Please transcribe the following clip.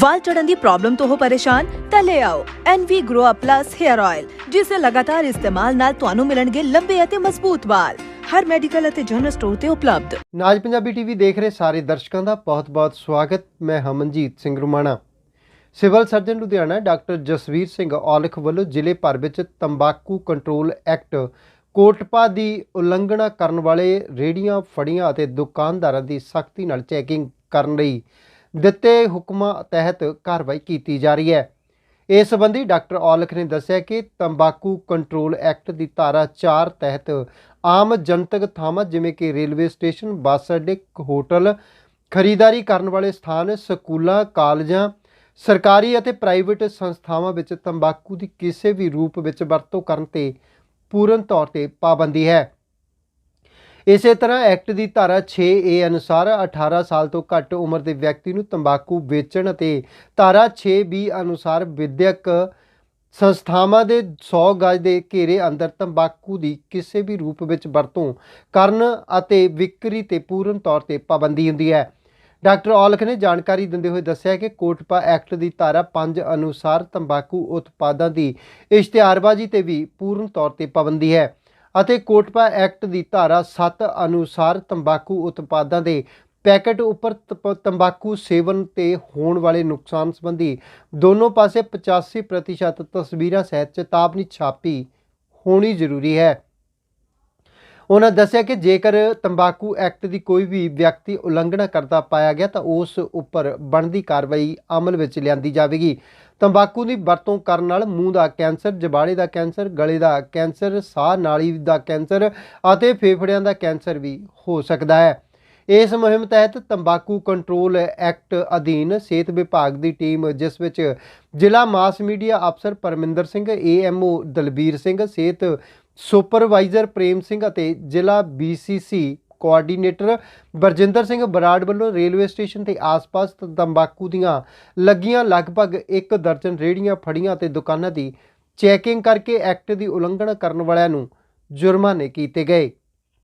ਵਾਲ ਚੜਨ ਦੀ ਪ੍ਰੋਬਲਮ ਤੋਂ ਹੋ ਪਰੇਸ਼ਾਨ, ਤਾਂ ਲੈ ਆਓ NV Grow Up Plus Hair Oil ਜਿਸ ਦੇ ਲਗਾਤਾਰ ਇਸਤੇਮਾਲ ਨਾਲ ਤੁਹਾਨੂੰ ਮਿਲਣਗੇ ਲੰਬੇ ਅਤੇ ਮਜ਼ਬੂਤ ਵਾਲ। ਹਰ ਮੈਡੀਕਲ ਅਤੇ ਜਨਰਲ ਸਟੋਰ ਤੇ ਉਪਲਬਧ। ਨਾਜ ਪੰਜਾਬੀ ਟੀਵੀ ਦੇਖ ਰਹੇ ਸਾਰੇ ਦਰਸ਼ਕਾਂ ਦਾ ਬਹੁਤ-ਬਹੁਤ ਸਵਾਗਤ। ਮੈਂ Hamanjeet Singh Rumana. Civil surgeon Ludhiana doctor Jasvir Singh Aulakh ਵੱਲੋਂ ਜ਼ਿਲ੍ਹੇ ਭਰ ਵਿੱਚ ਤੰਬਾਕੂ ਕੰਟਰੋਲ ਐਕਟ ਕੋਟਪਾ ਦੀ ਉਲੰਘਣਾ ਕਰਨ ਵਾਲੇ ਰੇੜੀਆਂ, ਫੜੀਆਂ ਅਤੇ ਦੁਕਾਨਦਾਰਾਂ ਦੀ ਸਖਤੀ ਨਾਲ ਚੈਕਿੰਗ ਕਰਨ ਲਈ ਦਿੱਤੇ ਹੁਕਮਾਂ ਤਹਿਤ ਕਾਰਵਾਈ ਕੀਤੀ ਜਾ ਰਹੀ ਹੈ। ਇਸ ਸੰਬੰਧੀ ਡਾਕਟਰ ਔਲਖ ਨੇ ਦੱਸਿਆ ਕਿ ਤੰਬਾਕੂ ਕੰਟਰੋਲ ਐਕਟ ਦੀ ਧਾਰਾ 4 ਤਹਿਤ ਆਮ ਜਨਤਕ ਥਾਵਾਂ ਜਿਵੇਂ ਕਿ ਰੇਲਵੇ ਸਟੇਸ਼ਨ, ਬੱਸ ਅੱਡੇ, ਹੋਟਲ ਖਰੀਦਦਾਰੀ ਕਰਨ ਵਾਲੇ ਸਥਾਨ, ਸਕੂਲਾਂ, ਕਾਲਜਾਂ, ਸਰਕਾਰੀ ਅਤੇ ਪ੍ਰਾਈਵੇਟ ਸੰਸਥਾਵਾਂ ਵਿੱਚ ਤੰਬਾਕੂ ਦੀ ਕਿਸੇ ਵੀ ਰੂਪ ਵਿੱਚ ਵਰਤੋਂ ਕਰਨ ਤੇ ਪੂਰਨ ਤੌਰ ਤੇ ਪਾਬੰਦੀ ਹੈ। ਇਸੇ ਤਰ੍ਹਾਂ ਐਕਟ ਦੀ ਧਾਰਾ 6 ਏ ਅਨੁਸਾਰ 18 ਸਾਲ ਤੋਂ ਘੱਟ ਉਮਰ ਦੇ ਵਿਅਕਤੀ ਨੂੰ ਤੰਬਾਕੂ ਵੇਚਣ ਅਤੇ ਧਾਰਾ 6 ਬੀ ਅਨੁਸਾਰ ਵਿਦਿਅਕ ਸੰਸਥਾਵਾਂ ਦੇ 100 ਗਜ ਦੇ ਘੇਰੇ ਅੰਦਰ ਤੰਬਾਕੂ ਦੀ ਕਿਸੇ ਵੀ ਰੂਪ ਵਿੱਚ ਵਰਤੋਂ ਕਰਨ ਅਤੇ ਵਿਕਰੀ ਤੇ ਪੂਰਨ ਤੌਰ ਤੇ ਪਾਬੰਦੀ ਹੁੰਦੀ ਹੈ। ਡਾਕਟਰ ਔਲਖ ਨੇ ਜਾਣਕਾਰੀ ਦਿੰਦੇ ਹੋਏ ਦੱਸਿਆ ਕਿ ਕੋਟਪਾ ਐਕਟ ਦੀ ਧਾਰਾ 5 ਅਨੁਸਾਰ ਤੰਬਾਕੂ ਉਤਪਾਦਾਂ ਦੀ ਇਸ਼ਤਿਹਾਰਬਾਜ਼ੀ ਤੇ ਵੀ ਪੂਰਨ ਤੌਰ ਤੇ ਪਾਬੰਦੀ ਹੈ। ਅਤੇ ਕੋਟਪਾ ਐਕਟ ਦੀ ਧਾਰਾ 7 ਅਨੁਸਾਰ ਤੰਬਾਕੂ ਉਤਪਾਦਾਂ ਦੇ ਪੈਕੇਟ ਉੱਪਰ ਤੰਬਾਕੂ ਸੇਵਨ ਤੇ ਹੋਣ ਵਾਲੇ ਨੁਕਸਾਨ ਸੰਬੰਧੀ ਦੋਨੋਂ ਪਾਸੇ 85% ਤਸਵੀਰਾਂ ਸਹਿਤ ਚੇਤਾਵਨੀ ਛਾਪੀ ਹੋਣੀ ਜ਼ਰੂਰੀ ਹੈ। ਉਹਨਾਂ ਦੱਸਿਆ ਕਿ ਜੇਕਰ ਤੰਬਾਕੂ ਐਕਟ ਦੀ ਕੋਈ ਵੀ ਵਿਅਕਤੀ ਉਲੰਘਣਾ ਕਰਦਾ ਪਾਇਆ ਗਿਆ ਤਾਂ ਉਸ ਉੱਪਰ ਬਣਦੀ ਕਾਰਵਾਈ ਅਮਲ ਵਿੱਚ ਲਿਆਂਦੀ ਜਾਵੇਗੀ। ਤੰਬਾਕੂ ਦੀ ਵਰਤੋਂ ਕਰਨ ਨਾਲ ਮੂੰਹ ਦਾ ਕੈਂਸਰ, ਜਬਾੜੇ ਦਾ ਕੈਂਸਰ, ਗਲੇ ਦਾ ਕੈਂਸਰ, ਸਾਹ, ਨਾਲੀ ਦਾ ਕੈਂਸਰ ਅਤੇ ਫੇਫੜਿਆਂ ਦਾ ਕੈਂਸਰ ਵੀ ਹੋ ਸਕਦਾ ਹੈ। ਇਸ ਮੁਹਿੰਮ ਤਹਿਤ ਤੰਬਾਕੂ ਕੰਟਰੋਲ ਐਕਟ ਅਧੀਨ ਸਿਹਤ ਵਿਭਾਗ ਦੀ ਟੀਮ, ਜਿਸ ਵਿੱਚ ਜ਼ਿਲ੍ਹਾ ਮਾਸ ਮੀਡੀਆ ਅਫਸਰ ਪਰਮਿੰਦਰ ਸਿੰਘ ਏਐਮਓ ਦਲਬੀਰ ਸਿੰਘ, ਸਿਹਤ ਸੁਪਰਵਾਈਜ਼ਰ ਪ੍ਰੇਮ ਸਿੰਘ ਅਤੇ ਜ਼ਿਲ੍ਹਾ ਬੀਸੀਸੀ ਕੋਆਰਡੀਨੇਟਰ ਬਰਜਿੰਦਰ ਸਿੰਘ ਬਰਾੜ ਵੱਲੋਂ ਰੇਲਵੇ ਸਟੇਸ਼ਨ ਤੇ ਆਸ-ਪਾਸ ਤੰਬਾਕੂ ਦੀਆਂ ਲੱਗੀਆਂ ਲਗਭਗ ਇੱਕ ਦਰਜਨ ਰੇੜੀਆਂ ਫੜੀਆਂ ਤੇ ਦੁਕਾਨਾਂ ਦੀ ਚੈਕਿੰਗ ਕਰਕੇ ਐਕਟ ਦੀ ਉਲੰਘਣਾ ਕਰਨ ਵਾਲਿਆਂ ਨੂੰ ਜੁਰਮਾਨੇ ਕੀਤੇ ਗਏ।